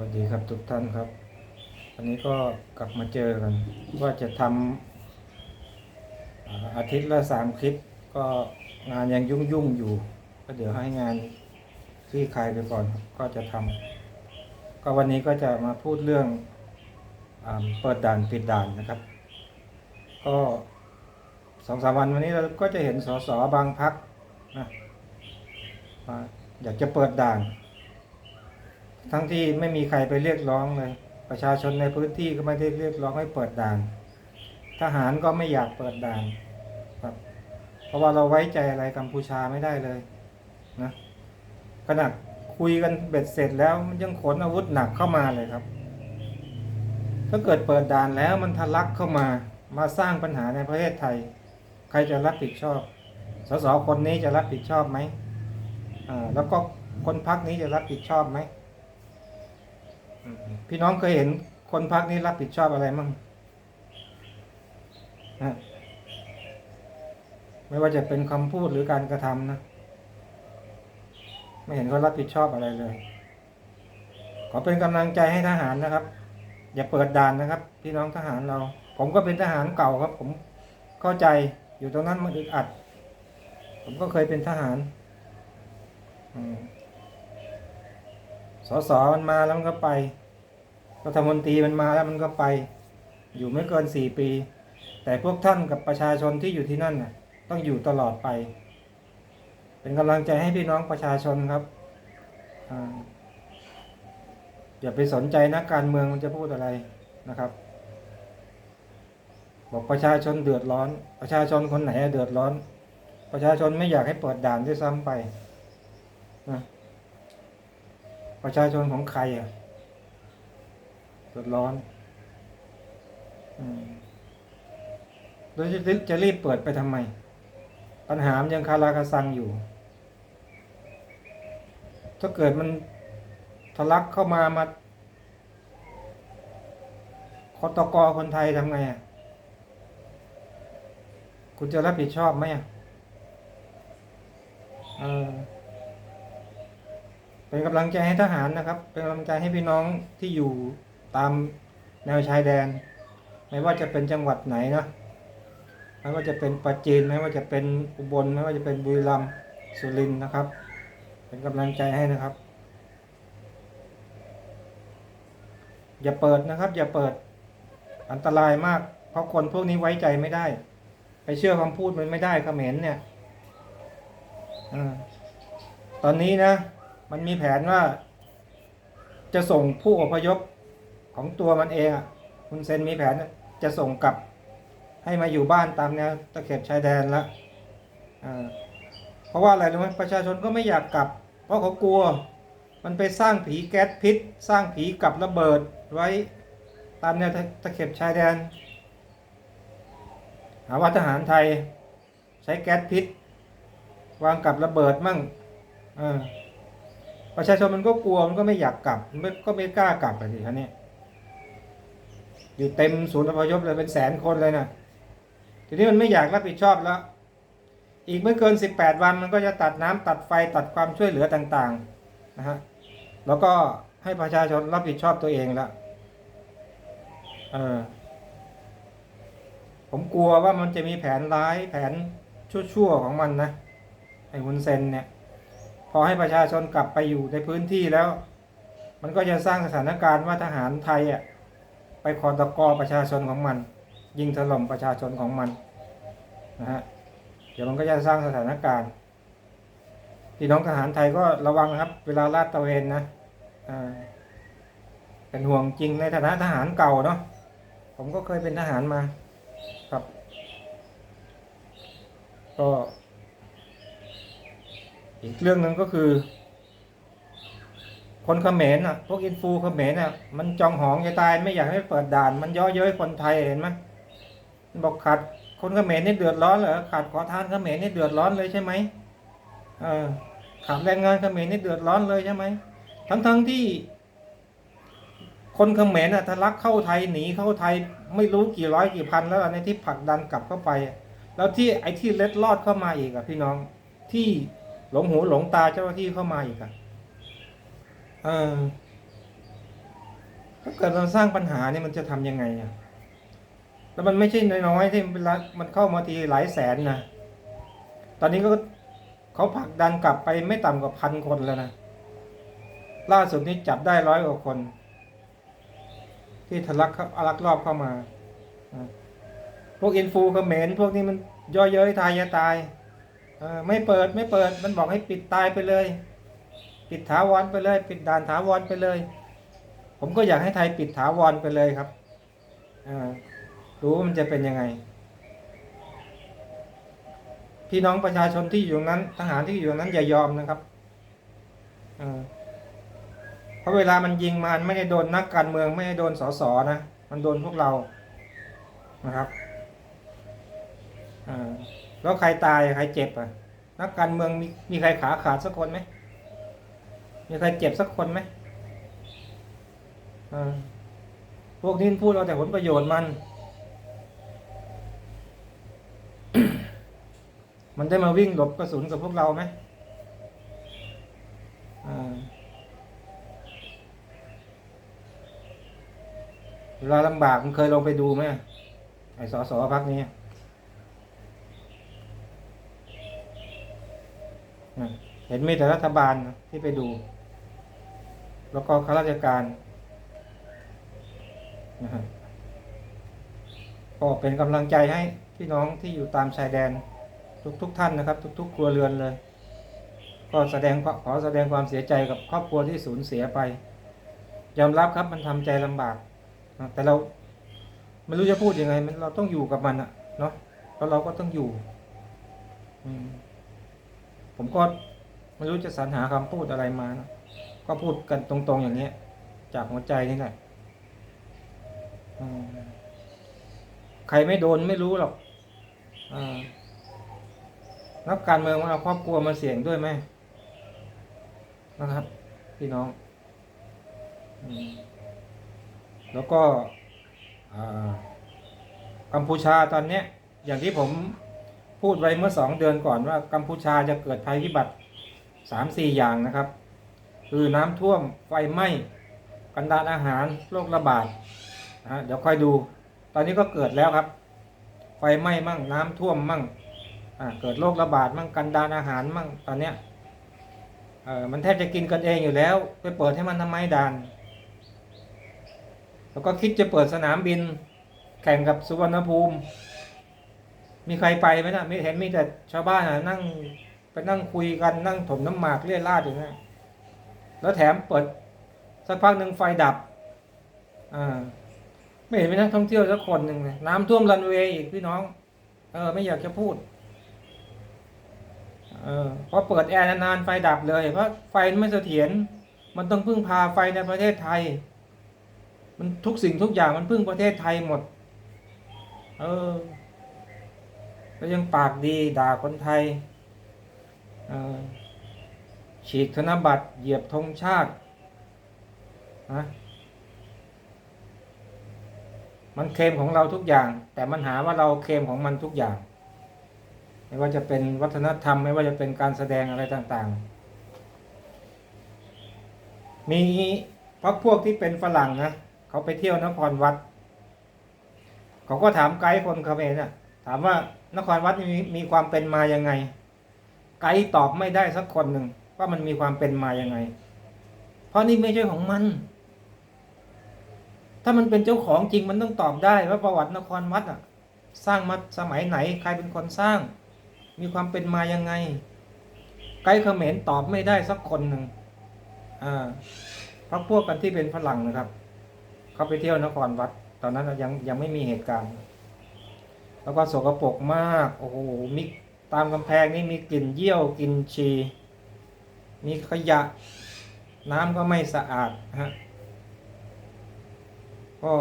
วัสดีครับทุกท่านครับ วันนี้ก็กลับมาเจอกัน ว่าจะทำอาอาทิตย์ละสามคลิป ก็งานยังยุ่งยุ่งอยู่ ก็เดี๋ยวให้งานที่คลายไปก่อนครับก็จะทำก็วันนี้ก็จะมาพูดเรื่องอเปิดด่านปิดด่านนะครับ ก็สองสามวันวันนี้เราก็จะเห็นสสบางพักนะอยากจะเปิดด่าน ทั้งที่ไม่มีใครไปเรียกร้องเลย ประชาชนในพื้นที่ก็ไม่ได้เรียกร้องให้เปิดด่าน ทหารก็ไม่อยากเปิดด่านครับเพราะว่าเราไว้ใจอะไรกัมพูชาไม่ได้เลยนะขนาดคุยกันเบ็ดเสร็จแล้วมันยังขนอาวุธหนักเข้ามาเลยครับ ถ้าเกิดเปิดด่านแล้วมันทะลักเข้ามามาสร้างปัญหาในประเทศไทย ใครจะรับผิดชอบ สสคนนี้จะรับผิดชอบไหมอ่าแล้วก็คนพักนี้จะรับผิดชอบไหมอืม พี่น้องเคยเห็นคนพักนี้รับผิดชอบอะไรมั่งนะไม่ว่าจะเป็นคำพูดหรือการกระทำนะ ไม่เห็นเขารับผิดชอบอะไรเลย ขอเป็นกำลังใจให้ทหารนะครับ อย่าเปิดด่านนะครับ พี่น้องทหารเรา ผมก็เป็นทหารเก่าครับ ผมเข้าใจอยู่ตรงนั้นมันอึดอัด ผมก็เคยเป็นทหาร อืม สสมันมาแล้วมันก็ไปรัฐมนตรีมันมาแล้วมันก็ไป อยู่ไม่เกินสี่ปี แต่พวกท่านกับประชาชนที่อยู่ที่นั่นน่ะ ต้องอยู่ตลอดไป เป็นกำลังใจให้พี่น้องประชาชนครับอย่าไปสนใจนักการเมืองมันจะพูดอะไรนะครับ บอกประชาชนเดือดร้อน ประชาชนคนไหนเดือดร้อน ประชาชนไม่อยากให้เปิดด่านด้วยซ้ำไปนะ ประชาชนของใครอะเดือดร้อนแล้วจะจะรีบเปิดไปทำไม ปัญหามยังคาราคาซังอยู่ ถ้าเกิดมันทะลักเข้ามามาคอตกคนไทยทำไงอะ คุณจะรับผิดชอบไหมอะ เออ เป็นกำลังใจให้ทหารนะครับ เป็นกำลังใจให้พี่น้องที่อยู่ตามแนวชายแดน ไม่ว่าจะเป็นจังหวัดไหนนะไม่ว่าจะเป็นปัจจีนไม่ว่าจะเป็นอุบลไม่ว่าจะเป็นบุรีรัมย์สุรินทร์นะครับ เป็นกำลังใจให้นะครับ อย่าเปิดนะครับ อย่าเปิดอันตรายมาก เพราะคนพวกนี้ไว้ใจไม่ได้ ไปเชื่อคำพูดมันไม่ได้เขมรเนี่ยอตอนนี้นะ มันมีแผนว่า จะส่งผู้อพยพของตัวมันเองอะคุณเซนมีแผนจะส่งกลับ ให้มาอยู่บ้านตามแนวตะเข็บชายแดนละเพราะว่าอะไรรู้ไหมประชาชนก็ไม่อยากกลับ เพราะเขากลัว มันไปสร้างผีแก๊สพิษ สร้างผีกับระเบิดไว้ตามแนวตะเข็บชายแดน หาว่าทหารไทย ใช้แก๊สพิษ วางกับระเบิดมั่งเออ ประชาชนมันก็กลัวมันก็ไม่อยากกลับมันก็ไม่กล้ากลับไปสิครับเนี่ยอยู่เต็มศูนย์อพยพเลยเป็นแสนคนเลยนะทีนี้มันไม่อยากรับผิดชอบแล้ว อีกไม่เกินสิบแปดวันมันก็จะตัดน้ำตัดไฟตัดความช่วยเหลือต่างๆนะฮะแล้วก็ให้ประชาชนรับผิดชอบตัวเองแล้วเออผมกลัวว่ามันจะมีแผนร้ายแผนชั่วๆของมันนะไอ้ฮุนเซนเนี่ย อให้ประชาชนกลับไปอยู่ในพื้นที่แล้ว มันก็จะสร้างสถานการณ์ว่าทหารไทยอะไปคอตะกอประชาชนของมัน ยิงถล่มประชาชนของมันนะฮะเดี๋ยวมันก็จะสร้างสถานการณ์พี่น้องทหารไทยก็ระวังนะครับ เวลาลาดตระเวนนะอ่าเป็นห่วงจริงในฐานะทหารเก่าเนาะผมก็เคยเป็นทหารมาครับ ก็ อีกเรื่องหนึ่งก็คือ คนเขมรอะ พวกอินฟูเขมรอะ มันจองหองจะตายไม่อยากให้เปิดด่าน มันย่อเย้ยคนไทยเห็นไหมมันบอกขาดคนเขมรนี่เดือดร้อนเหรอขาดขอทานเขมรนี่เดือดร้อนเลยใช่ไหมเออขาดแรงงานเขมรนี่เดือดร้อนเลยใช่ไหมทั้งๆที่ คนเขมรอะทะลักเข้าไทยหนีเข้าไทยไม่รู้กี่ร้อยกี่พันแล้วในที่ผลักดันกลับเข้าไป แล้วที่ไอ้ที่เล็ดลอดเข้ามาอีกอะพี่น้องที่ หลงหูหลงตาเจ้าหน้าที่เข้ามาอีกอะเออถ้าเกิดเราสร้างปัญหาเนี่ยมันจะทำยังไงอะแล้วมันไม่ใช่น้อยๆที่เวลามันเข้ามาทีหลายแสนนะตอนนี้ก็เขาผลักดันกลับไปไม่ต่ำกว่าพันคนแล้วนะล่าสุดนี้จับได้ร้อยกว่าคน ที่ทะลักเข้าลักลอบเข้ามา พวกอินฟูเขมรพวกนี้มันย่อเย้ยทายาตาย เออไม่เปิดไม่เปิด มันบอกให้ปิดตายไปเลย ปิดถาวรไปเลย ปิดด่านถาวรไปเลย ผมก็อยากให้ไทยปิดถาวรไปเลยครับอรู้ว่ามันจะเป็นยังไง พี่น้องประชาชนที่อยู่ตรงนั้นทหารที่อยู่ตรงนั้นอย่ายอมนะครับเออเพราะเวลามันยิงมันไม่ได้โดนนักการเมืองไม่ได้โดนสสนะมันโดนพวกเรานะครับอ่า แล้วใครตายใครเจ็บอะ นักการเมืองมีมีใครขาขาดสักคนไหมมีใครเจ็บสักคนไหมพวกนี้พูดเอาแต่ผลประโยชน์มัน มันได้มาวิ่งหลบกระสุนกับพวกเราไหมเวลาลำบากมันเคยลงไปดูไหมไอ้สอสอพักนี้อะเห็นมีแต่รัฐบาลที่ไปดู แล้วก็ข้าราชการนะฮะก็เป็นกำลังใจให้พี่น้องที่อยู่ตามชายแดนทุกทุกท่านนะครับ ทุก ๆ ครัวเรือนเลย ก็แสดงขอแสดงความเสียใจกับครอบครัวที่สูญเสียไป ยอมรับครับมันทำใจลำบากแต่เราไม่รู้จะพูดยังไง มันเราต้องอยู่กับมันอะเนาะแล้วเราก็ต้องอยู่ อืมผมก็ ไม่รู้จะสรรหาคำพูดอะไรมานะก็พูดกันตรงๆอย่างเนี้ย จากหัวใจนี่แหละใครไม่โดนไม่รู้หรอกอ่านักการเมืองเอาครอบครัวมาเสี่ยงด้วยไหมนะครับ พี่น้องอแล้วก็กัมพูชาตอนเนี้ยอย่างที่ผมพูดไว้เมื่อสองเดือนก่อนว่ากัมพูชาจะเกิดภัยพิบัติ สามสี่อย่างนะครับ คือน้ำท่วมไฟไหม้กันดารอาหารโรคระบาดนะฮะเดี๋ยวค่อยดู ตอนนี้ก็เกิดแล้วครับ ไฟไหม้มั่งน้ำท่วมมั่งเกิดโรคระบาดมั่งกันดานอาหารมั่งตอนเนี้ยเออมันแทบจะกินกันเองอยู่แล้ว ไปเปิดให้มันทำไมดาน แล้วก็คิดจะเปิดสนามบิน แข่งกับสุวรรณภูมิ มีใครไปไหมนะไม่เห็นมีแต่ชาวบ้านนะนั่ง ไปนั่งคุยกันนั่งถมน้ำหมากเลี่ยราดอยู่นะแล้วแถมเปิดสักพักหนึ่งไฟดับ อ่า ไม่เห็นมีนักท่องเที่ยวสักคนหนึ่งเลยน้ำท่วมรันเวย์อีกพี่น้อง เออ ไม่อยากจะพูด เออพอเปิดแอร์นานๆไฟดับเลยเพราะไฟไม่เสถียรมันต้องพึ่งพาไฟในประเทศไทย มันทุกสิ่งทุกอย่างมันพึ่งประเทศไทยหมด เออแล้วยังปากดีด่าคนไทย ฉีกธนบัตรเหยียบธงชาตินะมันเคลมของเราทุกอย่าง แต่มันหาว่าเราเคลมของมันทุกอย่าง ไม่ว่าจะเป็นวัฒนธรรม ไม่ว่าจะเป็นการแสดงอะไรต่างๆ มีพักพวกที่เป็นฝรั่งนะเขาไปเที่ยวนครวัด เขาก็ถามไกด์คนเขมรน่ะถามว่านครวัดมีมีความเป็นมายังไง ไกด์ตอบไม่ได้สักคนหนึ่งว่ามันมีความเป็นมายังไง เพราะนี่ไม่ใช่ของมัน ถ้ามันเป็นเจ้าของจริงมันต้องตอบได้ว่าประวัตินครวัดอะ สร้างมาสมัยไหน ใครเป็นคนสร้าง มีความเป็นมายังไงไกด์เขมรตอบไม่ได้สักคนหนึ่งอ่าพักพวกกันที่เป็นฝรั่งนะครับ เขาไปเที่ยวนครวัด ตอนนั้นยังยังไม่มีเหตุการณ์ แล้วก็สกปรกมาก โอ้โหมี ตามกำแพงนี่มีกลิ่นเยี่ยวกลิ่นฉี่มีขยะ น้ำก็ไม่สะอาดฮะก็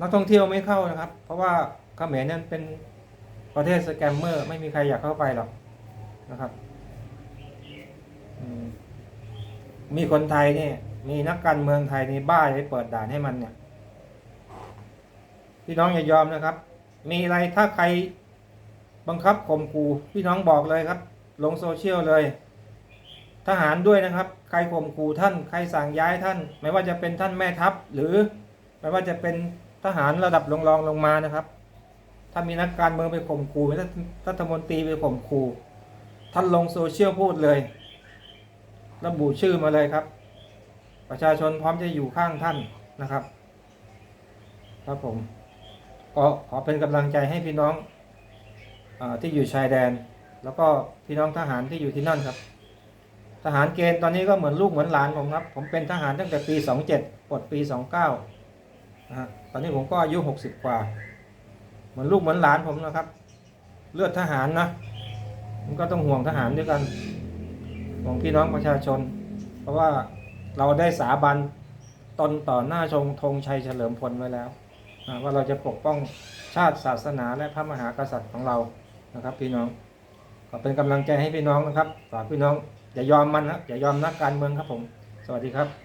นักท่องเที่ยวไม่เข้านะครับ เพราะว่าเขมรนั้นเป็นประเทศสแกมเมอร์ ไม่มีใครอยากเข้าไปหรอกนะครับมมีคนไทยเนี่ยมีนักการเมืองไทยนี่บ้าไปเปิดด่านให้มันเนี่ยพี่น้องอย่ายอมนะครับ มีอะไรถ้าใคร บังคับข่มขู่พี่น้องบอกเลยครับ ลงโซเชียลเลย ทหารด้วยนะครับ ใครข่มขู่ท่านใครสั่งย้ายท่าน ไม่ว่าจะเป็นท่านแม่ทัพ หรือไม่ว่าจะเป็นทหารระดับรองๆลงมานะครับ ถ้ามีนักการเมืองไปข่มขู่ถ้ารัฐมนตรีไปข่มขู่ท่านลงโซเชียลพูดเลย ระบุชื่อมาเลยครับ ประชาชนพร้อมจะอยู่ข้างท่านนะครับ ครับผม ก็ขอเป็นกำลังใจให้พี่น้อง ที่อยู่ชายแดน แล้วก็พี่น้องทหารที่อยู่ที่นั่นครับ ทหารเกณฑ์ตอนนี้ก็เหมือนลูกเหมือนหลานผมครับ ผมเป็นทหารตั้งแต่ปี 27ปลดปี 29นะฮะตอนนี้ผมก็อายุ 60 กว่า เหมือนลูกเหมือนหลานผมนะครับ เลือดทหารนะมันก็ต้องห่วงทหารด้วยกันห่วงพี่น้องประชาชน เพราะว่าเราได้สาบันตนต่อหน้าชงธงชัยเฉลิมพลไว้แล้วนะว่าเราจะปกป้องชาติศาสนาและพระมหากษัตริย์ของเรา นะครับ พี่น้องขอเป็นกำลังใจให้พี่น้องนะครับฝากพี่น้องอย่ายอมมันนะอย่ายอมนักการเมืองครับผม สวัสดีครับ